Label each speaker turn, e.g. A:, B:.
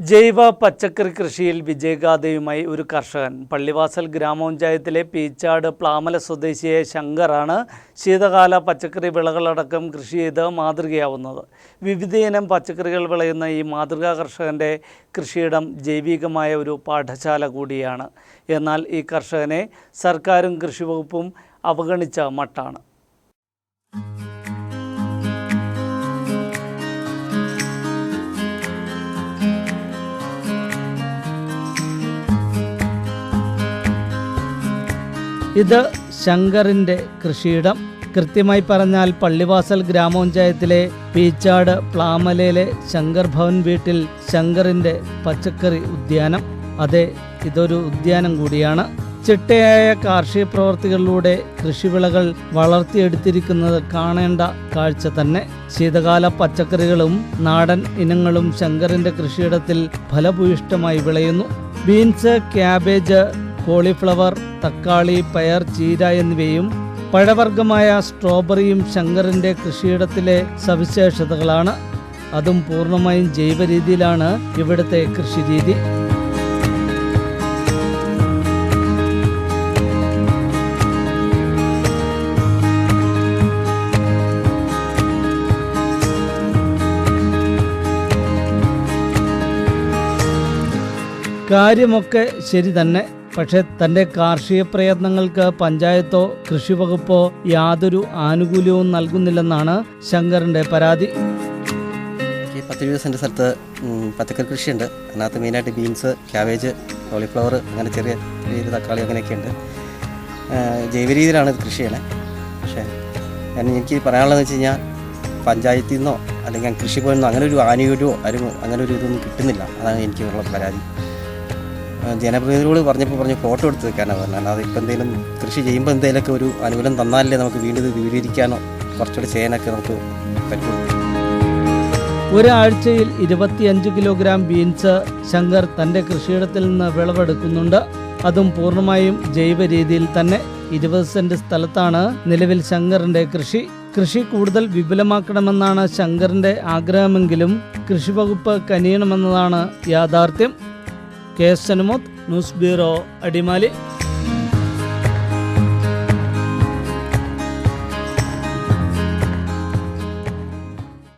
A: ജൈവ പച്ചക്കറി കൃഷിയിൽ വിജയഗാഥയുമായി ഒരു കർഷകൻ. പള്ളിവാസൽ ഗ്രാമപഞ്ചായത്തിലെ പീച്ചാട് പ്ലാമല സ്വദേശിയായ ശങ്കറാണ് ശീതകാല പച്ചക്കറി വിളകളടക്കം കൃഷി ചെയ്ത് മാതൃകയാവുന്നത്. വിവിധയിനം പച്ചക്കറികൾ വിളയുന്ന ഈ മാതൃകാ കർഷകന്റെ കൃഷിയിടം ജൈവികമായ ഒരു പാഠശാല കൂടിയാണ്. എന്നാൽ ഈ കർഷകനെ സർക്കാരും കൃഷിവകുപ്പും അവഗണിച്ച മട്ടാണ്. ഇത് ശങ്കറിന്റെ കൃഷിയിടം. കൃത്യമായി പറഞ്ഞാൽ പള്ളിവാസൽ ഗ്രാമപഞ്ചായത്തിലെ പീച്ചാട് പ്ലാമലയിലെ ശങ്കർ ഭവൻ വീട്ടിൽ ശങ്കറിന്റെ പച്ചക്കറി ഉദ്യാനം. അതെ ഇതൊരു ഉദ്യാനം കൂടിയാണ്. ചിട്ടയായ കാർഷിക പ്രവർത്തികളിലൂടെ കൃഷിവിളകൾ വളർത്തിയെടുത്തിരിക്കുന്നത് കാണേണ്ട കാഴ്ച തന്നെ. ശീതകാല പച്ചക്കറികളും നാടൻ ഇനങ്ങളും ശങ്കറിന്റെ കൃഷിയിടത്തിൽ ഫലഭൂയിഷ്ടമായി വിളയുന്നു. ബീൻസ് ക്യാബേജ് കോളിഫ്ലവർ തക്കാളി പയർ ചീര എന്നിവയും പഴവർഗമായ സ്ട്രോബെറിയും ശങ്കറിന്റെ കൃഷിയിടത്തിലെ സവിശേഷതകളാണ്. അതും പൂർണമായും ജൈവ രീതിയിലാണ് ഇവിടുത്തെ കൃഷി രീതി കാര്യമൊക്കെ ശരി തന്നെ. പക്ഷെ തന്റെ കാർഷിക പ്രയത്നങ്ങൾക്ക് പഞ്ചായത്തോ കൃഷി വകുപ്പോ യാതൊരു ആനുകൂല്യവും നൽകുന്നില്ലെന്നാണ് ശങ്കറിന്റെ പരാതി.
B: ഈ പത്ത് ഇരുപത് സെന്റ് സ്ഥലത്ത് പച്ചക്കറി കൃഷിയുണ്ട്. അതിനകത്ത് മെയിനായിട്ട് ബീൻസ് ക്യാബേജ് കോളിഫ്ലവർ അങ്ങനെ ചെറിയ രീതിയിൽ തക്കാളി അങ്ങനെയൊക്കെ ഉണ്ട്. ജൈവ രീതിയിലാണ് ഇത് കൃഷി ചെയ്യണേ. പക്ഷേ എനിക്ക് പറയാനുള്ളതെന്ന് വെച്ച് കഴിഞ്ഞാൽ പഞ്ചായത്തിൽ നിന്നോ അല്ലെങ്കിൽ കൃഷി നിന്നോ അങ്ങനെ ഒരു ആനുകൂല്യമോ ആരും അങ്ങനെ ഒരു ഇതൊന്നും കിട്ടുന്നില്ല. അതാണ് എനിക്കുള്ള പരാതി. ജനപ്രതിനിധികളോട് പറഞ്ഞപ്പോൾ പറഞ്ഞ് ഫോട്ടോ എടുത്ത് വെക്കാനാണ് പറഞ്ഞത്. അല്ലാതെ ഇപ്പം എന്തെങ്കിലും കൃഷി ചെയ്യുമ്പോൾ എന്തെങ്കിലുമൊക്കെ ഒരു അനുകൂലം തന്നാലേ നമുക്ക് വീണ്ടും ഇത് വിപുലീകരിക്കാനോ കുറച്ചുകൂടി ചെയ്യാനൊക്കെ നമുക്ക് പറ്റുള്ളൂ
A: ഒരാഴ്ചയിൽ ഇരുപത്തിയഞ്ച് കിലോഗ്രാം ബീൻസ് ശങ്കർ തന്റെ കൃഷിയിടത്തിൽ നിന്ന് വിളവെടുക്കുന്നുണ്ട്. അതും പൂർണമായും ജൈവ രീതിയിൽ തന്നെ ഇരുപത് സെന്റ് സ്ഥലത്താണ് നിലവിൽ ശങ്കറിന്റെ കൃഷി. കൃഷി കൂടുതൽ വിപുലമാക്കണമെന്നാണ് ശങ്കറിന്റെ ആഗ്രഹമെങ്കിലും കൃഷി വകുപ്പ് കനിയണമെന്നതാണ് യാഥാർത്ഥ്യം. K S Anumod news bureau Adimali